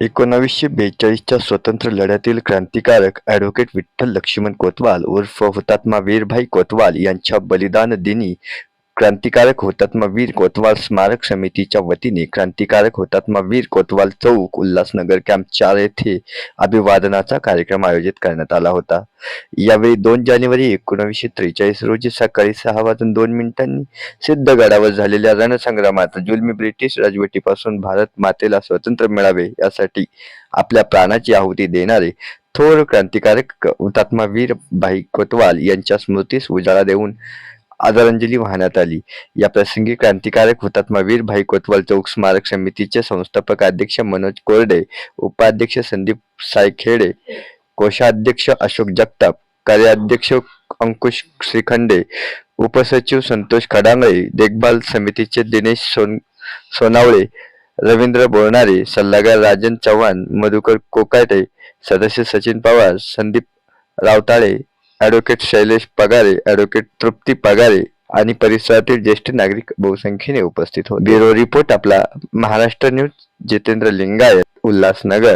एकोणावीसशे बेचाळीसच्या स्वतंत्र लढ्यातील क्रांतिकारक ॲडव्होकेट विठ्ठल लक्ष्मण कोतवाल उर्फ हुतात्मा वीरभाई कोतवाल यांच्या बलिदान दिनी क्रांतिकारक हुतात्मा वीर कोतवाल स्मारक समितीच्या वतीने क्रांतिकारक हुतात्मा वीर कोतवाल चौक उल्हासनगर कॅम्प चार येथे अभिवादनाचा कार्यक्रम आयोजित करण्यात आला होता. यावेळी दोन जानेवारी एकोणीसशे त्रेचाळीस रोजी सकाळी सहा वाजून दोन मिनिटांनी सिद्धगडावर झालेल्या रणसंग्रामात जुलमी ब्रिटिश राजवटीपासून भारत मातेला स्वातंत्र्य मिळावे यासाठी आपल्या प्राणाची आहुती देणारे थोर क्रांतिकारक हुतात्मा वीर भाई कोतवाल यांच्या स्मृतीस उजाळा देऊन आदरांजली वाहण्यात आली. या प्रसंगी क्रांतिकारक हुतात्मा वीर भाई कोतवाल चौक स्मारक समितीचे संस्थापक अध्यक्ष मनोज कोरडे उपाध्यक्ष संदीप सायखेडे कोषाध्यक्ष अशोक जगताप कार्याध्यक्ष अंकुश श्रीखंडे उपसचिव संतोष खडांगळे देखभाल समितीचे दिनेश सोन सोनावळे रवींद्र बोरणारे सल्लागार राजन चव्हाण मधुकर कोकाटे सदस्य सचिन पवार संदीप रावताळे ॲडव्होकेट शैलेश पगारे ॲडव्होकेट तृप्ती पगारे आणि परिसरातील ज्येष्ठ नागरिक बहुसंख्येने उपस्थित होते. ब्युरो रिपोर्ट आपला महाराष्ट्र न्यूज जितेंद्र लिंगायत उल्हासनगर.